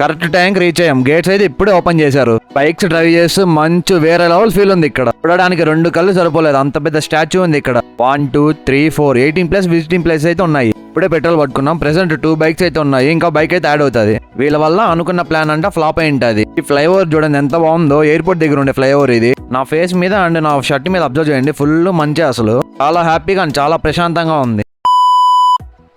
Correct tank reach అయ్యాం. Gates అయితే ఇప్పుడే ఓపెన్ చేశారు. బైక్స్ డ్రైవ్ చేస్తూ మంచు వేరే లెవెల్ ఫీల్ ఉంది ఇక్కడ. చూడడానికి రెండు కళ్ళు సరిపోలేదు. అంత పెద్ద స్టాచ్యూ ఉంది ఇక్కడ. One two three four eighteen plus visiting place అయితే ఉన్నాయి. ఇప్పుడే పెట్రోల్ పట్టుకున్నాం. ప్రెసెంట్ టూ బైక్స్ అయితే ఉన్నాయి. ఇంకా బైక్ అయితే యాడ్ అవుతుంది. వీళ్ళ వల్ల అనుకున్న ప్లాన్ అంట ఫ్లాప్ అయి ఉంటుంది. ఈ ఫ్లైఓవర్ చూడండి ఎంత బాగుందో. ఎయిర్పోర్ట్ దగ్గర ఉండే ఫ్లైఓవర్ ఇది. నా ఫేస్ మీద అండ్ నా షర్ట్ మీద అబ్జర్వ్ చేయండి. ఫుల్ మంచి అసలు. చాలా హ్యాపీగా అండ్ చాలా ప్రశాంతంగా ఉంది.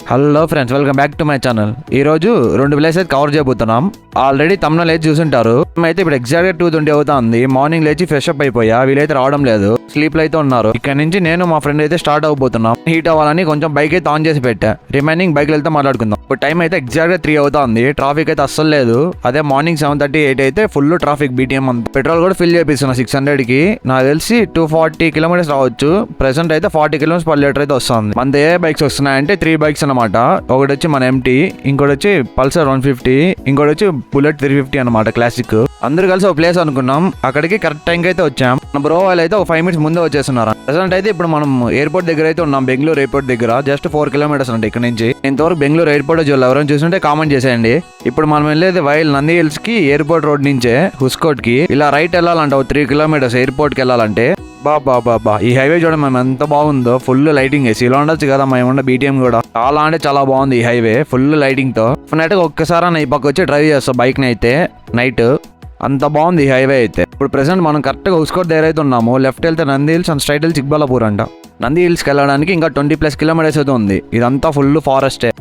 Hello friends welcome back to my channel. ఈ రోజు రెండు ప్లేసెస్ కవర్ చేయబోతున్నాం. ఆల్రెడీ తమిళ లేచి చూసుంటారు. అయితే ఇప్పుడు ఎగ్జాక్ట్గా టూ ట్వంటీ అవుతుంది. మార్నింగ్ లేచి ఫ్రెష్ అప్ అయిపోయా. వీలైతే రావడం లేదు. స్లీప్లో అయితే ఉన్నారు. ఇక్కడ నుంచి నేను మా ఫ్రెండ్ అయితే స్టార్ట్ అవబోతున్నాం హీట్ అవ్వాలని కొంచెం బైక్ అయితే ఆన్ చేసి పెట్టా. రిమైనింగ్ బైక్ వెళ్తే మాట్లాడుకుందాం. ఇప్పుడు టైం అయితే ఎగ్జాక్ట్గా త్రీ అవుతుంది. ట్రాఫిక్ అయితే అస్సలు లేదు. అదే మార్నింగ్ సెవెన్ థర్టీ ఎయిట్ అయితే ఫుల్ ట్రాఫిక్ బీటీఎం అంత. పెట్రోల్ కూడా ఫిల్ చేపిస్తున్నా సిక్స్ హండ్రెడ్కి. నాకు తెలిసి టూ ఫార్టీ కిలోమీటర్స్ రావచ్చు. ప్రెసెంట్ అయితే ఫార్టీ కిలోమీటర్స్ పర్ లీటర్ అయితే వస్తుంది. మన ఏ బైక్స్ వస్తున్నాయంటే త్రీ బైక్స్ అన్నమాట ఒకటి వచ్చి మన ఎంటీ ఇంకోటి వచ్చి పల్సర్ వన్ ఫిఫ్టీ ఇంకోటి వచ్చి బుల్లెట్ త్రీ ఫిఫ్టీ అనమాట క్లాసిక్ అందరూ కలిసి ఒక ప్లేస్ అనుకున్నాం. అక్కడికి కరెక్ట్ టైంకి అయితే వచ్చాం. మన బ్రో వాళ్ళు అయితే ఒక ఫైవ్ మినిట్స్ ముందే వచ్చేస్తున్నారు. ప్రజెంట్ అయితే ఇప్పుడు మనం ఎయిర్పోర్ట్ దగ్గర అయితే ఉన్నాం బెంగళూరు ఎయిర్పోర్ట్ దగ్గర. జస్ట్ ఫోర్ కిలోమీటర్స్ అంటే ఇక్కడ నుంచి. ఇంతవరకు బెంగళూరు ఎయిర్పోర్ట్ చూడాలి ఎవరైనా చూస్తుంటే కామెంట్ చేసేయండి. ఇప్పుడు మనం వెళ్ళేది వైల్ నంది హిల్స్కి ఎయిర్పోర్ట్ రోడ్ నుంచే హుస్కోట్కి. ఇలా రైట్ వెళ్ళాలంటే త్రీ కిలోమీటర్స్ ఎయిర్పోర్ట్కి వెళ్ళాలంటే బాబా బాబా ఈ హైవే చూడండి మేము ఎంత బాగుందో. ఫుల్ లైటింగ్ వేసి ఇలా ఉండొచ్చు కదా మేము ఉన్న బీటీఎం కూడా. చాలా అంటే చాలా బాగుంది ఈ హైవే ఫుల్ లైటింగ్తో. డెఫినెట్గా ఒక్కసారి ఈ పక్క వచ్చి డ్రైవ్ చేస్తాం బైక్ని అయితే నైట్ అంత బాగుంది ఈ హైవే అయితే. ఇప్పుడు ప్రెసెంట్ మనం కరెక్ట్గా ఉస్కోట్ దగ్గర అయితే ఉన్నాము. లెఫ్ట్ వెళ్తే నంది హిల్స్ అండ్ స్ట్రైట్ వెళ్తే చిక్బల్లాపూర్ అంట. నంది హిల్స్కి వెళ్ళడానికి ఇంకా ట్వంటీ ప్లస్ కిలోమీటర్స్ అయితే ఉంది. ఇదంతా ఫుల్ ఫారెస్టే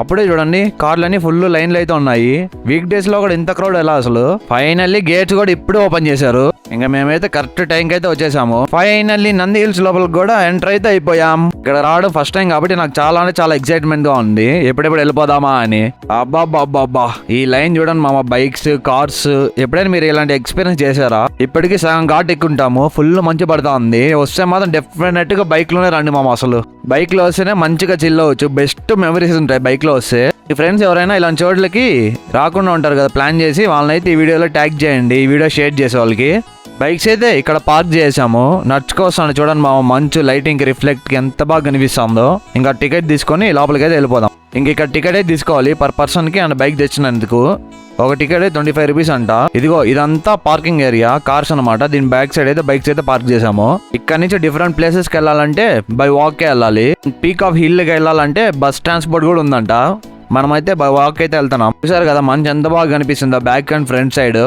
అప్పుడే చూడండి కార్లన్నీ ఫుల్ లైన్లు అయితే ఉన్నాయి. వీక్ డేస్లో కూడా ఇంత క్రౌడ్ ఎలా అసలు? ఫైనల్లీ గేట్స్ కూడా ఇప్పుడే ఓపెన్ చేశారు. ఇంకా మేమైతే కరెక్ట్ టైం కి అయితే వచ్చేసాము. ఫైనల్లీ నంది హిల్స్ లోపలికి కూడా ఎంటర్ అయితే అయిపోయాం. ఇక్కడ రావడం ఫస్ట్ టైం కాబట్టి నాకు చాలా అంటే చాలా ఎక్సైట్మెంట్గా ఉంది. ఎప్పుడెప్పుడు వెళ్ళిపోదామా అని. అబ్బా ఈ లైన్ చూడండి మా బైక్స్ కార్స్. ఎప్పుడైనా మీరు ఇలాంటి ఎక్స్పీరియన్స్ చేశారా? ఇప్పటికీ సగం ఘాట్ ఎక్కుంటాము. ఫుల్ మంచి పడతా ఉంది వస్తే మాత్రం డెఫినెట్గా బైక్లోనే రండి మామ అసలు. బైక్లో వస్తేనే మంచిగా చిల్ అవ్వచ్చు. బెస్ట్ మెమరీస్ ఉంటాయి బైక్లో వస్తే. మీ ఫ్రెండ్స్ ఎవరైనా ఇలాంటి చోట్లకి రాకుండా ఉంటారు కదా ప్లాన్ చేసి వాళ్ళనైతే ఈ వీడియోలో ట్యాగ్ చేయండి. ఈ వీడియో షేర్ చేసే వాళ్ళకి. బైక్స్ అయితే ఇక్కడ పార్క్ చేసాము. నడుచుకొస్తాను చూడండి మా మంచు లైటింగ్ రిఫ్లెక్ట్ ఎంత బాగా కనిపిస్తుందో. ఇంకా టికెట్ తీసుకొని లోపలికి అయితే వెళ్ళిపోదాం. ఇంక ఇక్కడ టికెట్ తీసుకోవాలి. పర్ పర్సన్కి అండ్ బైక్ తెచ్చినందుకు. ఒక టికెట్ ట్వంటీ ఫైవ్ రూపీస్ అంట. ఇదిగో ఇదంతా పార్కింగ్ ఏరియా కార్స్ అనమాట దీని బ్యాక్ సైడ్ అయితే బైక్స్ అయితే పార్క్ చేసాము. ఇక్కడ నుంచి డిఫరెంట్ ప్లేసెస్కి వెళ్ళాలంటే బై వాక్ వెళ్ళాలి. పీక్ ఆఫ్ హిల్కి వెళ్ళాలంటే బస్ ట్రాన్స్పోర్ట్ కూడా ఉందంట. మనమైతే బై వాక్ అయితే వెళ్తున్నాం. చూసారు కదా మంచి ఎంత బాగా కనిపిస్తుందో బ్యాక్ అండ్ ఫ్రంట్ సైడ్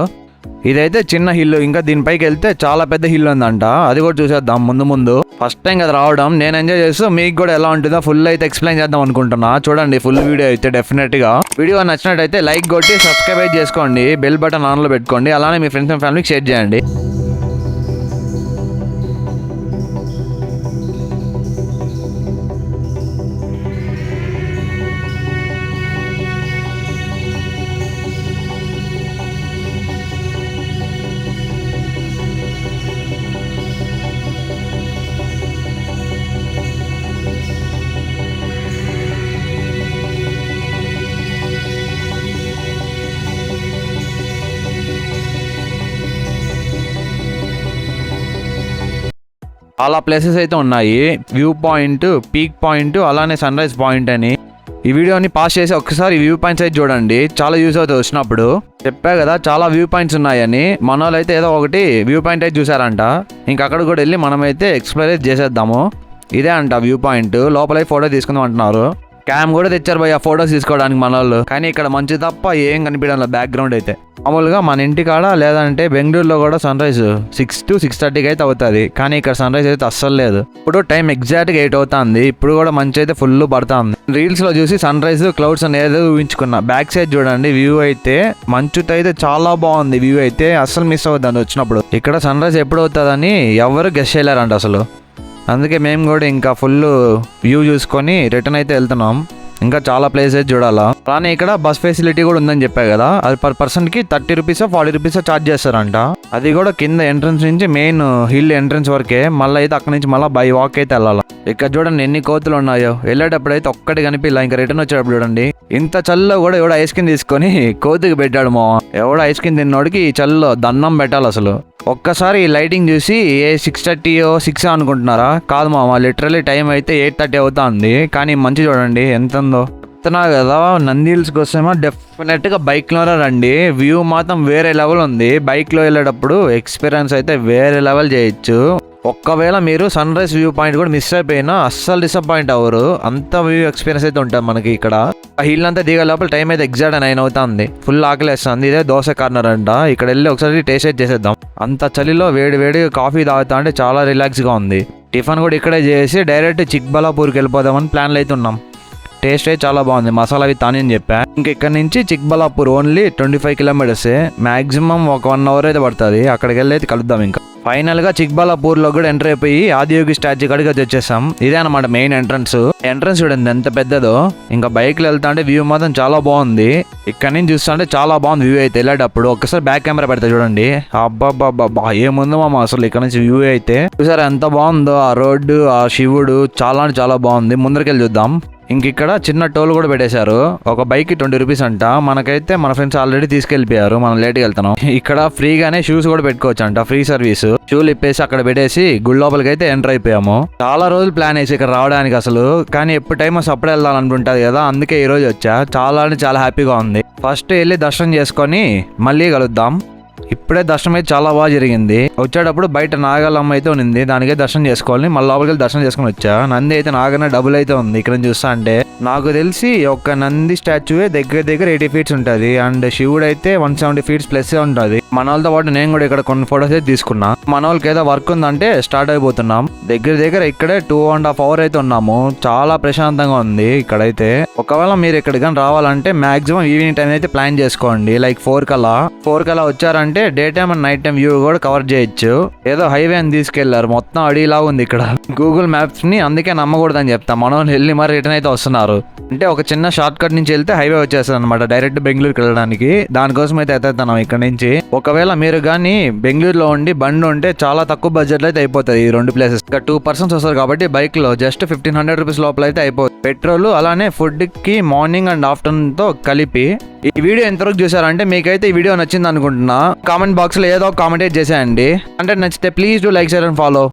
ఇదైతే చిన్న హిల్ ఇంకా దీనిపైకి వెళ్తే చాలా పెద్ద హిల్ ఉందంట. అది కూడా చూసేద్దాం ముందు ముందు. ఫస్ట్ టైం కదా రావడం. నేను ఎంజాయ్ చేస్తూ మీకు కూడా ఎలా ఉంటుందో ఫుల్ అయితే ఎక్స్ప్లెయిన్ చేద్దాం అనుకుంటున్నా. చూడండి ఫుల్ వీడియో అయితే డెఫినెట్గా. వీడియో నచ్చినట్టయితే లైక్ కొట్టి సబ్స్క్రైబ్ చేసుకోండి. బెల్ బటన్ ఆన్లో పెట్టుకోండి. అలానే మీ ఫ్రెండ్స్ అండ్ ఫ్యామిలీకి షేర్ చేయండి. చాలా ప్లేసెస్ అయితే ఉన్నాయి. వ్యూ పాయింట్ పీక్ పాయింట్ అలానే సన్ రైజ్ పాయింట్ అని. ఈ వీడియోని పాస్ చేసి ఒక్కసారి వ్యూ పాయింట్స్ అయితే చూడండి. చాలా యూస్ అవుతుంది వచ్చినప్పుడు. చెప్పా కదా చాలా వ్యూ పాయింట్స్ ఉన్నాయని. మన వాళ్ళు అయితే ఏదో ఒకటి వ్యూ పాయింట్ అయితే చూసారంట. ఇంక అక్కడ కూడా వెళ్ళి మనమైతే ఎక్స్ప్లోర్ చేసేద్దాము. ఇదే అంట వ్యూ పాయింట్ లోపల ఫోటో తీసుకుందాం అంటున్నారు. క్యామ్ కూడా తెచ్చారు భయ ఫొటోస్ తీసుకోవడానికి మన వాళ్ళు కానీ ఇక్కడ మంచి తప్ప ఏం కనిపించడం బ్యాక్గ్రౌండ్ అయితే. మామూలుగా మన ఇంటి కాడ లేదంటే బెంగళూరులో కూడా sunrise six to six థర్టీకి అయితే అవుతుంది. కానీ ఇక్కడ సన్ రైజ్ అయితే అస్సలు లేదు. ఇప్పుడు టైం ఎగ్జాక్ట్గా ఎయిట్ అవుతుంది. ఇప్పుడు కూడా మంచి అయితే ఫుల్ పడుతుంది. రీల్స్లో చూసి సన్ రైజ్ క్లౌడ్స్ అనేది ఊహించుకున్నా. బ్యాక్ సైడ్ చూడండి వ్యూ అయితే మంచుతో అయితే చాలా బాగుంది. వ్యూ అయితే అస్సలు మిస్ అవుతుంది వచ్చినప్పుడు. ఇక్కడ సన్ రైజ్ ఎప్పుడు అవుతుందని ఎవరు గెస్ట్ చేయలేరంట అసలు. అందుకే మేము కూడా ఇంకా ఫుల్ వ్యూ చూసుకొని రిటర్న్ అయితే వెళ్తున్నాం. ఇంకా చాలా ప్లేసెస్ చూడాలా? అలానే ఇక్కడ బస్ ఫెసిలిటీ కూడా ఉందని చెప్పా కదా. అది పర్ పర్సన్కి thirty rupees forty rupees charge చేస్తారంట. అది కూడా కింద ఎంట్రన్స్ నుంచి మెయిన్ హిల్ ఎంట్రన్స్ వరకే. మళ్ళీ అయితే అక్కడ నుంచి మళ్ళీ బై వాక్ అయితే వెళ్ళాలి. ఇక్కడ చూడండి ఎన్ని కోతులు ఉన్నాయో. వెళ్ళేటప్పుడు అయితే ఒక్కటి కనిపిల్ల ఇంకా రిటర్న్ వచ్చేటప్పుడు చూడండి. ఇంత చల్లో కూడా ఎవడో ఐస్ క్రీమ్ తీసుకొని కోతికి పెట్టాడు మా ఎవడో ఐస్ క్రీమ్ తిన్నోడికి ఈ చల్లో దండం పెట్టాలి అసలు. ఒక్కసారి ఈ లైటింగ్ చూసి ఏ సిక్స్ థర్టీయో సిక్స్ అనుకుంటున్నారా? కాదు మామ లిటరలీ టైం అయితే ఎయిట్ థర్టీ అవుతుంది. కానీ మంచి చూడండి ఎంత ఉందో చెప్తున్నా కదా నంది హిల్స్కి వస్తేమో డెఫినెట్గా బైక్లోనే రండి. వ్యూ మాత్రం వేరే లెవెల్ ఉంది. బైక్లో వెళ్ళేటప్పుడు ఎక్స్పీరియన్స్ అయితే వేరే లెవెల్ చేయొచ్చు. ఒక్కవేళ మీరు సన్ రైజ్ వ్యూ పాయింట్ కూడా మిస్ అయిపోయినా అస్సలు డిసప్పాయింట్ అవ్వరు. అంత వ్యూ ఎక్స్పీరియన్స్ అయితే ఉంటుంది మనకి ఇక్కడ. హిల్ అంతా దిగే లోపల టైం అయితే ఎగ్జాక్ట్ నైన్ అవుతుంది. ఫుల్ ఆకలేస్తుంది. ఇదే దోశ కార్నర్ అంట. ఇక్కడ వెళ్ళి ఒకసారి టేస్ట్ అయితే చేసేద్దాం. అంత చలిలో వేడి వేడి కాఫీ తాగుతా అంటే చాలా రిలాక్స్గా ఉంది. టిఫిన్ కూడా ఇక్కడే చేసి డైరెక్ట్ చిక్బలాపూర్కి వెళ్ళిపోదామని ప్లాన్లు అయితే ఉన్నాం. టేస్ట్ చాలా బాగుంది. మసాలా అవి తానే అని చెప్పా. ఇంక ఇక్కడ నుంచి Chikballapur only twenty five kilometres. Maximum ఒక వన్ అవర్ అయితే పడుతుంది. అక్కడికి వెళ్ళి అయితే కలుద్దాం ఇంకా. ఫైనల్గా చిక్బలాపూర్లో కూడా ఎంటర్ అయిపోయి ఆదియోగి స్టాచ్యూ కాడికి అయితే వచ్చేసాం. ఇదే అనమాట మెయిన్ ఎంట్రన్స్. ఎంట్రన్స్ చూడండి ఎంత పెద్దదో. ఇంకా బైక్లో వెళ్తా అంటే వ్యూ మాత్రం చాలా బాగుంది. ఇక్కడ నుంచి చూస్తుంటే చాలా బాగుంది వ్యూ అయితే. వెళ్ళేటప్పుడు ఒకసారి బ్యాక్ కెమెరా పెడతా చూడండి. అబ్బాబ్బాబ్బా ఏముందో మామ అసలు ఇక్కడ నుంచి వ్యూ అయితే. చూసారా ఎంత బాగుందో ఆ రోడ్డు ఆ శివుడు చాలా అంటే చాలా బాగుంది. ముందరికెళ్ళి చూద్దాం. ఇంక ఇక్కడ చిన్న టోల్ కూడా పెట్టేశారు. ఒక బైక్కి ట్వంటీ రూపీస్ అంట. మనకైతే మన ఫ్రెండ్స్ ఆల్రెడీ తీసుకెళ్ళిపోయారు మనం లేట్గా వెళ్తున్నాం. ఇక్కడ ఫ్రీగానే షూస్ కూడా పెట్టుకోవచ్చు అంట ఫ్రీ సర్వీస్ షూలు ఇప్పేసి అక్కడ పెట్టేసి గుడి లోపలికి అయితే ఎంటర్ అయిపోయాము. చాలా రోజులు ప్లాన్ వేసి ఇక్కడ రావడానికి అసలు. కానీ ఎప్పుడు టైం వస్తే అప్పుడే కదా. అందుకే ఈ రోజు వచ్చా. చాలా అంటే చాలా హ్యాపీగా ఉంది. ఫస్ట్ వెళ్ళి దర్శనం చేసుకొని మళ్ళీ కలుద్దాం. ఇప్పుడే దర్శనం అయితే చాలా బాగా జరిగింది. వచ్చేటప్పుడు బయట నాగాలమ్మ అయితే ఉంది దానికే దర్శనం చేసుకోవాలి మళ్ళీ లోపలికి దర్శనం చేసుకొని వచ్చా. నంది అయితే నాగన్న డబుల్ అయితే ఉంది. ఇక్కడ చూస్తా అంటే నాకు తెలిసి ఒక నంది స్టాచ్యూ దగ్గర దగ్గర ఎయిటీ ఫీట్స్ ఉంటుంది. అండ్ శివుడు అయితే వన్ సెవెంటీ ఫీట్స్ ప్లస్ ఉంటుంది. మన వాళ్ళతో పాటు నేను కూడా ఇక్కడ కొన్ని ఫొటోస్ అయితే తీసుకున్నా. మన వాళ్ళకి ఏదో వర్క్ ఉందంటే స్టార్ట్ అయిపోతున్నాం. దగ్గర దగ్గర ఇక్కడే టూ అండ్ హాఫ్ అవర్ అయితే ఉన్నాము. చాలా ప్రశాంతంగా ఉంది ఇక్కడైతే. ఒకవేళ మీరు ఇక్కడ కానీ రావాలంటే మాక్సిమం ఈవినింగ్ టైం అయితే ప్లాన్ చేసుకోండి. లైక్ ఫోర్ కల్లా. ఫోర్ కల్లా వచ్చారంటే అంటే day time and night time view కూడా కవర్ చేయొచ్చు. ఏదో హైవే అని తీసుకెళ్ళారు. మొత్తం అడిలా ఉంది ఇక్కడ. గూగుల్ మ్యాప్స్ని అందుకే నమ్మకూడదని చెప్తా. మనం వెళ్ళి మరి రిటర్న్ అయితే వస్తున్నారు. అంటే ఒక చిన్న షార్ట్ కట్ నుంచి వెళ్తే హైవే వచ్చేస్తుంది అనమాట డైరెక్ట్ బెంగళూరుకి వెళ్ళడానికి. దానికోసం అయితే ఎత్తేస్తున్నాం ఇక్కడ నుంచి. ఒకవేళ మీరు కానీ బెంగళూరులో ఉండి బండి ఉంటే చాలా తక్కువ బడ్జెట్లో అయితే అయిపోతుంది ఈ రెండు ప్లేసెస్ ఇంకా టూ పర్సన్స్ వస్తారు కాబట్టి బైక్లో జస్ట్ ఫిఫ్టీన్ హండ్రెడ్ రూపీస్ లోపల అయితే అయిపోతుంది పెట్రోల్ అలానే ఫుడ్కి మార్నింగ్ అండ్ ఆఫ్టర్నూన్తో కలిపి ఈ వీడియో ఎంతవరకు చూసారంటే మీకైతే ఈ వీడియో నచ్చింది అనుకుంటున్నా. కామెంట్ బాక్స్లో ఏదో ఒక కామెంటేట్ చేసేయండి. అంటే నచ్చితే please do like share and follow.